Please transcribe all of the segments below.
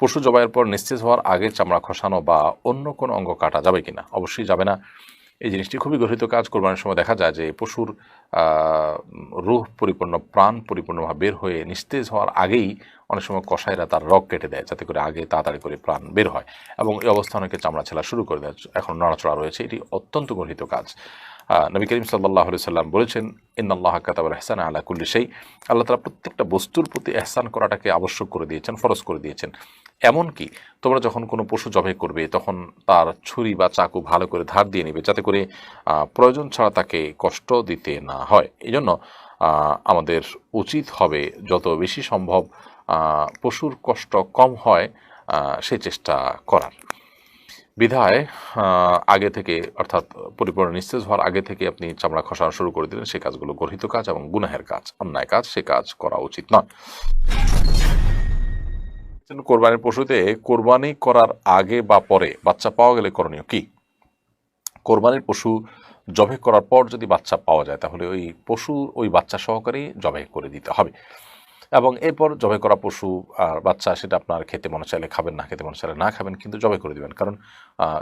পশু জবাইয়ের পর নিশ্চিত হওয়ার আগে চামড়া খসানো বা অন্য কোনো অঙ্গ কাটা যাবে কিনা, অবশ্যই যাবে না। এই জিনিসটি খুবই গঠিত কাজ। কোরবানির সময় দেখা যায় যে পশুর রূহ পরিপূর্ণ, প্রাণ পরিপূর্ণভাবে বের হয়ে নিস্তেজ হওয়ার আগেই অনেক সময় কষাইরা তার রগ কেটে দেয়, যাতে করে আগে তাড়াতাড়ি করে প্রাণ বের হয়। এবং এই অবস্থা অনেকে চামড়া ছেলা শুরু করে দেয়। এখন নড়াচড়া রয়েছে। এটি অত্যন্ত গঠিত কাজ। নবী করিম সাল্লাহ সাল্লাম বলেছেন ইন আল্লাহ কাতাব এহসান আলা কুল্লি সেই আল্লাহ তালা প্রত্যেকটা বস্তুর প্রতি এহসান করাটাকে আবশ্যক করে দিয়েছেন, ফরজ করে দিয়েছেন। এমনকি তোমরা যখন কোনো পশু জবাই করবে, তখন তার ছুরি বা চাকু ভালো করে ধার দিয়ে নেবে, যাতে করে প্রয়োজন ছাড়া তাকে কষ্ট দিতে না হয়। এই জন্য আমাদের উচিত হবে যত বেশি সম্ভব পশুর কষ্ট কম হয় সে চেষ্টা করার। বিধায় আগে থেকে, অর্থাৎ পরিপূর্ণ নিস্তেজ হওয়ার আগে থেকে আপনি চামড়া খসানো শুরু করে দিলেন। সে কাজগুলো গর্হিত কাজ এবং গুনাহের কাজ, অন্যায় কাজ, সে কাজ করা উচিত নয়। কোরবানির পশুতে, কোরবানি করার আগে বা পরে বাচ্চা পাওয়া গেলে করণীয় কি? কোরবানির পশু জবে করার পর যদি বাচ্চা পাওয়া যায়, তাহলে ওই পশুর ওই বাচ্চা সহকারেই জবে করে দিতে হবে। এবং এরপর জবে করা পশু আর বাচ্চা সেটা আপনার খেতে মনে চাইলে খাবেন না, খেতে মনে চাইলে না খাবেন, কিন্তু জবাই করে দিবেন। কারণ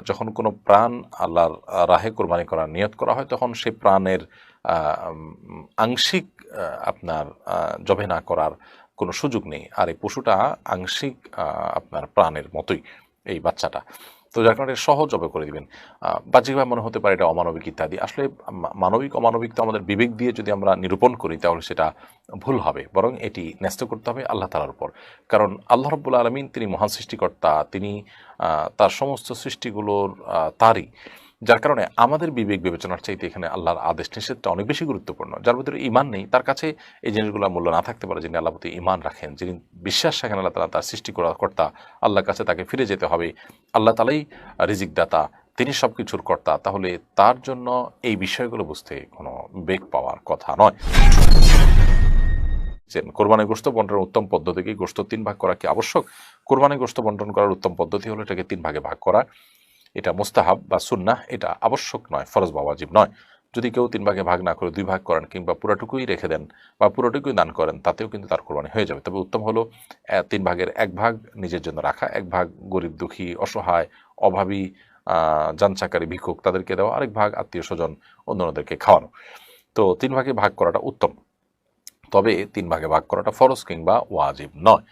যখন কোনো প্রাণ আল্লাহর রাহে কোরবানি করার নিয়ত করা হয়, তখন সেই প্রাণের আংশিক আপনার জবে না করার কোনো সুযোগ নেই। আর এই পশুটা আংশিক আপনার প্রাণের মতোই। এই বাচ্চাটা। তো যার কারণে সহজ জবে করে দিবেন। বাহ্যিকভাবে মনে হতে পারে এটা অমানবিক ইত্যাদি। আসলে মানবিক, অমানবিক তো আমাদের বিবেক দিয়ে যদি আমরা নিরূপণ করি, তাহলে সেটা ভুল হবে। বরং এটি ন্যস্ত করতে হবে আল্লাহ তালার উপর। কারণ আল্লাহ রব্বুল আলমিন তিনি মহান সৃষ্টিকর্তা, তিনি তার সমস্ত সৃষ্টিগুলোর তারই। যার কারণে আমাদের বিবেক বিবেচনার চাইতে এখানে আল্লাহর আদেশ নিষেধটা অনেক বেশি গুরুত্বপূর্ণ। যার ভিতরে ইমান নেই, তার কাছে এই জিনিসগুলো মূল্য না থাকতে পারে যিনি আল্লাহ প্রতি ইমান রাখেন, যিনি বিশ্বাস রাখেন আল্লাহ তালা তার সৃষ্টি করা কর্তা আল্লাহর কাছে তাকে ফিরে যেতে হবে। আল্লাহ তালাই রিজিকদাতা, তিনি সব কিছুর কর্তা, তাহলে তার জন্য এই বিষয়গুলো বুঝতে কোনো বেগ পাওয়ার কথা নয়। কোরবানি গোস্ত বন্টনের উত্তম পদ্ধতি কি গোস্ত তিন ভাগ করা কি আবশ্যক? কোরবানি গোস্ত বন্টন করার উত্তম পদ্ধতি হলো এটাকে তিন ভাগে ভাগ করা। এটা মোস্তাহাব বা সুন্নাহ এটা আবশ্যক নয় ফরজ বা ওয়াজিব নয়। যদি কেউ তিন ভাগে ভাগ না করে দুই ভাগ করেন কিংবা পুরোটুকুই রেখে দেন বা পুরোটুকুই দান করেন তাতেও কিন্তু তার কোরবানি হয়ে যাবে। তবে উত্তম হলো তিন ভাগের এক ভাগ নিজের জন্য রাখা এক ভাগ গরিব দুঃখী অসহায় অভাবী আহ, যানচাকারী ভিক্ষুক তাদেরকে দেওয়া আরেক ভাগ আত্মীয় স্বজন অন্যদেরকে খাওয়ানো। তো তিন ভাগে ভাগ করাটা উত্তম। তবে তিন ভাগে ভাগ করাটা ফরজ কিংবা ওয়াজিব নয়।